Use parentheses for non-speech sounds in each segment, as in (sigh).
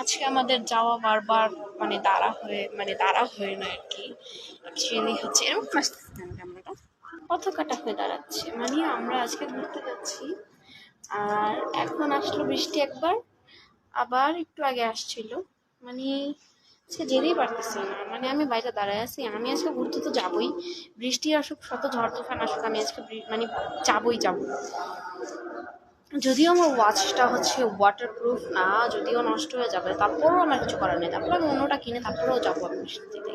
আজকে আমাদের যাওয়া বারবার মানে দাঁড়া হয়ে মানে দাঁড়া হয়ে না আর কি। অ্যাকচুয়ালি হচ্ছে এরকম কেন ক্যামেরাটা কত কাটা হয়ে দাঁড়াচ্ছে। মানে আমরা আজকে ঘুরতে যাচ্ছি। আর এখন আসলো বৃষ্টি একবার। আবার একটু আগে আসছিল। মানে সে যেতেই পারতেছে না। মানে আমি বাইরে দাঁড়ায় আছি। আমি আজকে ঘুরতে তো যাবই। বৃষ্টি আসুক, শত ঝড় তুফান আসুক, আমি আজকে মানে যাবই যাব। যদিও আমার ওয়াচটা হচ্ছে ওয়াটারপ্রুফ না, যদিও নষ্ট হয়ে যাবে, তারপরেও আমার কিছু করার নেই। তারপরে আমি অন্যটা কিনে তারপরেও যাব আমি বৃষ্টিতে।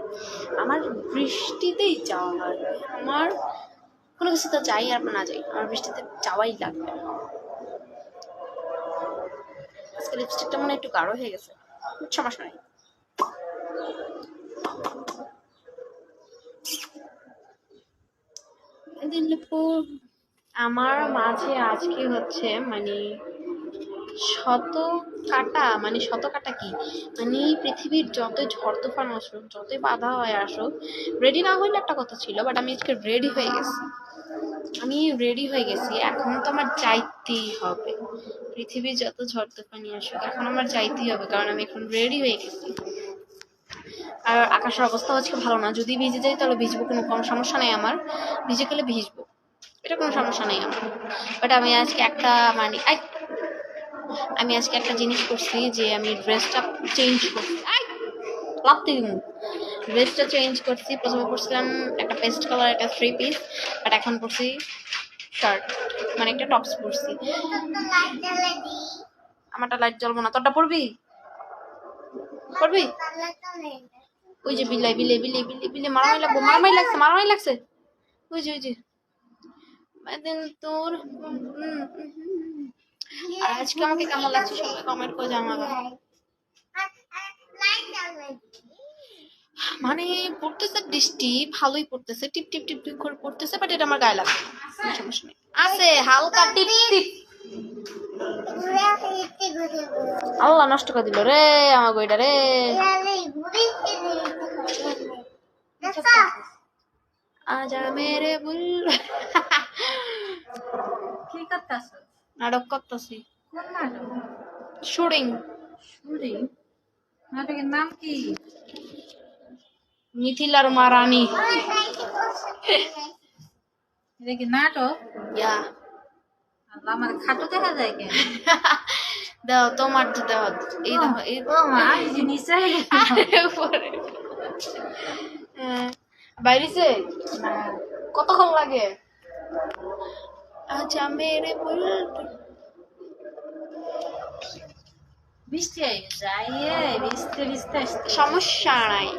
আমার বৃষ্টিতেই যাওয়া হয়। আমার কোনো কিছু তো যাই আর না যাই, আমার বৃষ্টিতে যাওয়াই লাগবে। আজকে লিপস্টিকটা মনে একটু গাঢ় হয়ে গেছে সমস্যা নেই দিল্লিপুর আমার মাঝে আজকে হচ্ছে মানে শত কাটা মানে শত কাটা কি? মানে পৃথিবীর যত ঝড় তুফান আসুক, যতই বাধা হয়ে আসুক রেডি না হইলে একটা কথা ছিল বাট আমি আজকে রেডি হয়ে গেছি। আমি রেডি হয়ে গেছি, এখন তো আমার যাইতেই হবে। পৃথিবীর যত ঝড় তুফানি আসুক, এখন আমার যাইতেই হবে, কারণ আমি এখন রেডি হয়ে গেছি। আর আকাশের অবস্থা হচ্ছে ভালো না, যদি ভিজে যাই তাহলে ভিজবো কোনো কম সমস্যা নেই আমার। ভিজে গেলে ভিজবো। এটা কোনো সমস্যা নেই আমার। বাট আমি আজকে একটা মানে আমি আজকে একটা জিনিস করছি যে আমি ড্রেসটা চেঞ্জ করছি। ড্রেসটা চেঞ্জ করছি। প্রথমে পরছিলাম একটা পেস্ট কালার একটা থ্রি পিস বাট এখন পরছি শার্ট মানে একটা টপস পরছি। আমারটা লাইট জ্বলবো না। তোরটা পরবি? পরবি? ওই যে বিলাই বিলে বিলে বিলে বিলে মারামারি লাগবো মারামারি লাগছে মারামারি লাগছে। ওই যে ওই যে। তোর আজকে আমাকে কেমন লাগছে সবাই কমেন্ট করে জানাবে। মানে পড়তেছে বৃষ্টি, ভালোই পড়তেছে, টিপ টিপ টিপ টিপ করে পড়তেছে বাট এটা আমার গায়ে লাগে আছে, হালকা টিপ টিপ। আল্লাহ নষ্ট করে দিল রে আমার বইটা রে। আজা মেরে বুল। (laughs) নাটক করতেছি। কোন নাটক? শুটিং। শুরি নাটকের নাম কি? মিথিলার মারানি। এটা কি নাটক? ইয়া। আল্লাহ আমার খাটো দেখা যায় কেন? দাও তোমার তো দাও। এই দেখো এই ও মা জিনিস চাই উপরে বাইরেছে? কতক্ষণ লাগে? আচ্ছা মেরে বুল বৃষ্টি আই যাই বৃষ্টি বৃষ্টি সমস্যা নাই।